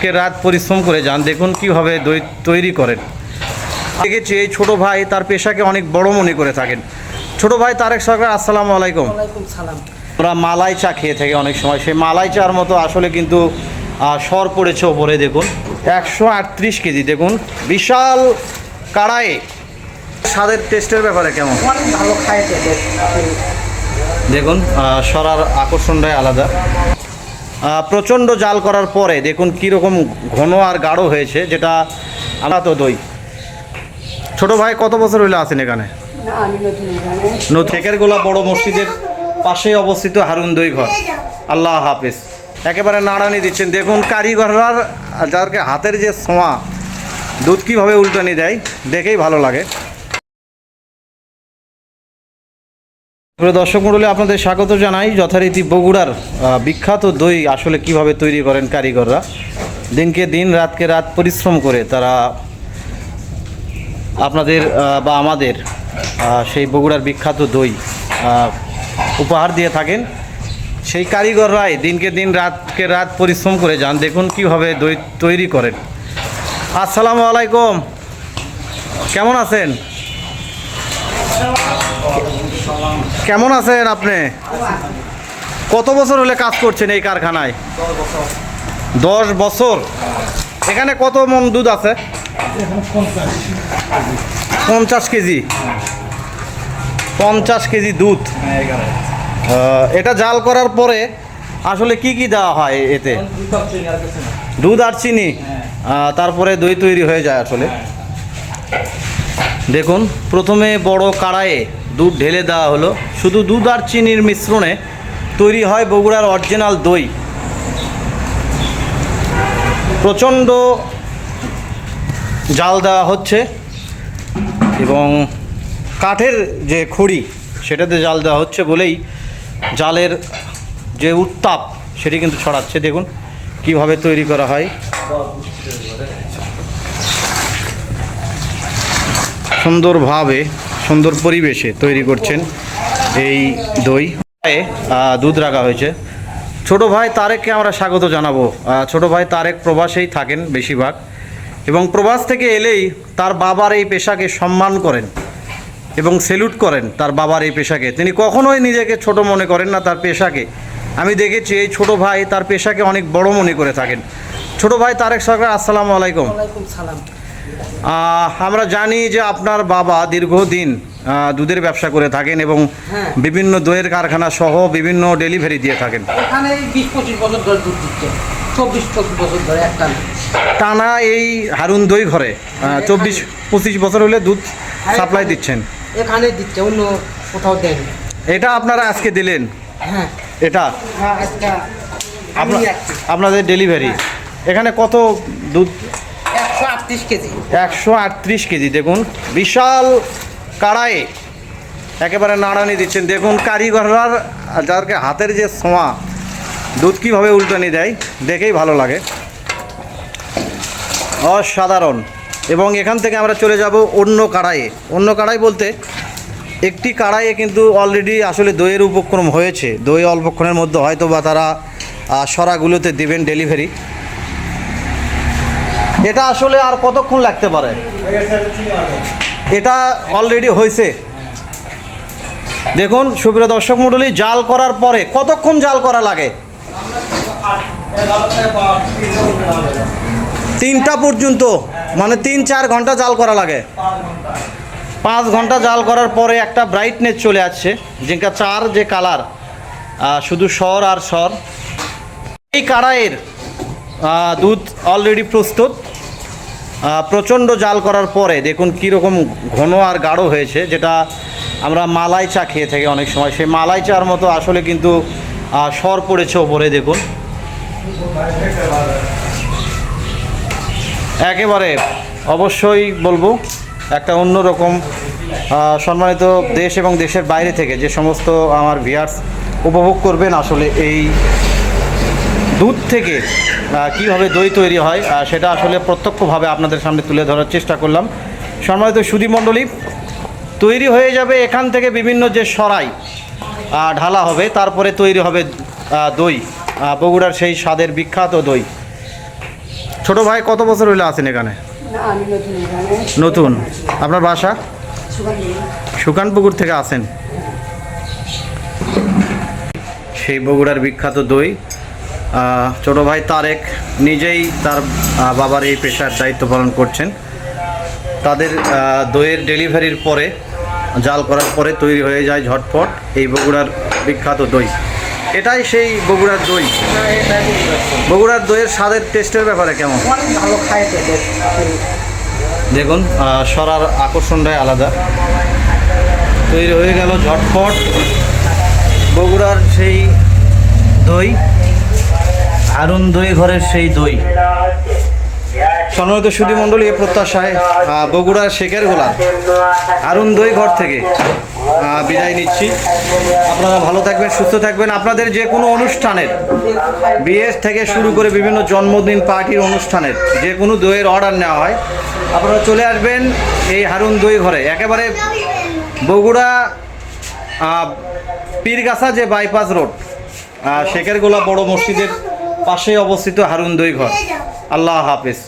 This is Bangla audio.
কে রাত পরিশ্রম করে যান। দেখুন কীভাবে দই তৈরি করেন। দেখেছি এই ছোটো ভাই তার পেশাকে অনেক বড় মনে করে থাকেন। ছোট ভাই তারেক সরকার আসসালামু আলাইকুম। আমরা মালাই চা খেয়ে থাকি অনেক সময়। সেই মালাই চার মতো আসলে কিন্তু সর পড়েছে ওপরে দেখুন। একশো আটত্রিশ কেজি দেখুন। বিশাল কাড়ায়ে স্বাদের টেস্টের ব্যাপারে কেমন। দেখুন। সরার আকর্ষণটাই আলাদা। প্রচণ্ড জাল করার পরে দেখুন কীরকম ঘন আর গাঢ় হয়েছে যেটা আমরা তো দই। ছোট ভাই কত বছর হইলে আছেন এখানে? না আমি নতুন এখানে। ঠেকের গোলা বড় মসজিদের পাশে অবস্থিত হারুন দই ঘর। আল্লাহ হাফেজ। একেবারে নাড়ানি দিচ্ছেন। দেখুন কারিগররার যাদেরকে হাতের যে ছোঁয়া দুধ কীভাবে উল্টানি দেয় দেখেই ভালো লাগে। প্রিয় দর্শক মণ্ডলী, আপনাদের স্বাগত জানাই। যথারীতি বগুড়ার বিখ্যাত দই আসলে কীভাবে তৈরি করেন কারিগররা? দিনকে দিন, রাতকে রাত পরিশ্রম করে তারা আপনাদের বা আমাদের সেই বগুড়ার বিখ্যাত দই উপহার দিয়ে থাকেন। সেই কারিগররাই দিনকে দিন, রাতকে রাত পরিশ্রম করে যান। দেখুন কীভাবে দই তৈরি করেন। আসসালামু আলাইকুম। কেমন আছেন? কেমন আছেন আপনি? কত বছর হলে কাজ করছেন এই কারখানায়? দশ বছর। এখানে কত মন দুধ আছে? পঞ্চাশ কেজি। পঞ্চাশ কেজি দুধ। এটা জাল করার পরে আসলে কি কি দেওয়া হয় এতে? দুধ আর চিনি। তারপরে দই তৈরি হয়ে যায় আসলে। দেখুন, প্রথমে বড় কাড়ায়ে দুধ ঢেলে দেওয়া হলো। শুধু দুধ আর চিনির মিশ্রণে তৈরি হয় বগুড়ার অরিজিনাল দই। প্রচণ্ড জাল দেওয়া হচ্ছে এবং কাঠের যে খড়ি, সেটাতে জাল দেওয়া হচ্ছে বলেই জালের যে উত্তাপ, সেটি কিন্তু ছড়াচ্ছে। দেখুন, কীভাবে তৈরি করা হয়। সুন্দরভাবে সুন্দর পরিবেশে তৈরি করছেন এই দই। দুধ রাখা হয়েছে। ছোট ভাই তারেককে আমরা স্বাগত জানাব। ছোট ভাই তারেক প্রবাসেই থাকেন বেশিরভাগ। এবং প্রবাস থেকে এলেই তার বাবার এই পেশাকে সম্মান করেন এবং সেলুট করেন তার বাবার এই পেশাকে। তিনি কখনোই নিজেকে ছোট মনে করেন না তার পেশাকে। আমি দেখেছি এই ছোট ভাই তার পেশাকে অনেক বড় মনে করে থাকেন। ছোট ভাই তারেক সরকার, আসসালামু আলাইকুম। সালাম। আমরা জানি যে আপনার বাবা দীর্ঘদিন দুধের ব্যবসা করে থাকেন এবং হ্যাঁ। বিভিন্ন দইয়ের কারখানা সহ বিভিন্ন ডেলিভারি দিয়ে থাকেন। এখানে বিশ পঁচিশ বছর ধরে দুধ দিচ্ছে। চব্বিশ বছর ধরে একটা টানা এই হারুন দই ঘরে চব্বিশ পঁচিশ বছর হলে দুধ সাপ্লাই দিচ্ছেন। এখানে দিচ্ছে অন্য কোথাও দেয়নি। এটা আপনারা আজকে দিলেন? হ্যাঁ। এটা? হ্যাঁ আপনাদের ডেলিভারি এখানে কত দুধ আটত্রিশ কেজি। একশো আটত্রিশ কেজি, দেখুন, বিশাল কাড়ায়ে একেবারে নাড়ানি দিচ্ছেন। দেখুন, কারিগররার যাদেরকে হাতের যে ছোঁয়া, দুধ কীভাবে উল্টানি দেয়, দেখেই ভালো লাগে। অসাধারণ। এবং এখান থেকে আমরা চলে যাব অন্য কাড়াইয়ে। অন্য কাড়াই বলতে, একটি কাড়াইয়ে কিন্তু অলরেডি আসলে দইয়ের উপক্রম হয়েছে। দই অল্পক্ষণের মধ্যে হয়তো বা তারা সরাগুলোতে দেবেন ডেলিভারি এটা আসলে আর কতক্ষণ লাগতে পারে? এটা অলরেডি হয়েছে। দেখুন, সুপ্রিয় দর্শক মণ্ডলী, জাল করার পরে কতক্ষণ জাল করা লাগে? তিনটা পর্যন্ত মানে তিন চার ঘণ্টা জাল করা লাগে। পাঁচ ঘণ্টা জাল করার পরে একটা ব্রাইটনেস চলে আসছে, যেটা চার যে কালার শুধু স্বর আর স্বর। এই কাড়াইয়ের দুধ অলরেডি প্রস্তুত। প্রচণ্ড জাল করার পরে দেখুন কীরকম ঘন আর গাঢ় হয়েছে, যেটা আমরা মালাই চা খেয়ে থাকি অনেক সময়। সেই মালাই চার মতো আসলে কিন্তু সর পড়েছে ওপরে, দেখুন। একেবারে অবশ্যই বলব, একটা অন্যরকম সম্মানিত দেশ এবং দেশের বাইরে থেকে যে সমস্ত আমার ভিয়ার্স উপভোগ করবেন আসলে এই দুধ থেকে কীভাবে দই তৈরি হয় সেটা আসলে প্রত্যক্ষভাবে আপনাদের সামনে তুলে ধরার চেষ্টা করলাম। সম্মানিত সুধী মণ্ডলী তৈরি হয়ে যাবে এখান থেকে বিভিন্ন যে সরাই ঢালা হবে তারপরে তৈরি হবে দই বগুড়ার সেই স্বাদের বিখ্যাত দই। ছোট ভাই কত বছর হইলে আছেন এখানে? নতুন আপনার বাসা? সুকানপুকুর থেকে আসেন সেই বগুড়ার বিখ্যাত দই ছোট ভাই তারেক নিজেই তার বাবার এই পেশার দায়িত্ব পালন করছেন। তাদের দইয়ের ডেলিভারির পরে, জাল করার পরে তৈরি হয়ে যায় ঝটপট এই বগুড়ার বিখ্যাত দই। এটাই সেই বগুড়ার দই। বগুড়ার দইয়ের স্বাদের টেস্টের ব্যাপারে কেমন। দেখুন সরার আকর্ষণটাই আলাদা। তৈরি হয়ে গেল ঝটপট বগুড়ার সেই দই। আরুন দই ঘরের সেই দই। সম্মানিত সুধী মণ্ডলী, এ প্রত্যাশায় বগুড়ার শেখের গোলা আরুন দই ঘর থেকে বিদায় নিচ্ছি। আপনারা ভালো থাকবেন, সুস্থ থাকবেন। আপনাদের যে কোনো অনুষ্ঠানের, বিয়ের থেকে শুরু করে বিভিন্ন জন্মদিন, পার্টির অনুষ্ঠানের, যে কোনো দইয়ের অর্ডার নেওয়া হয়, আপনারা চলে আসবেন এই হারুন দই ঘরে। একেবারে বগুড়া পীরগাছা যে বাইপাস রোড শেখের গোলা বড় মসজিদের পাশে অবস্থিত হারুন দই ঘর। আল্লাহ হাফিজ।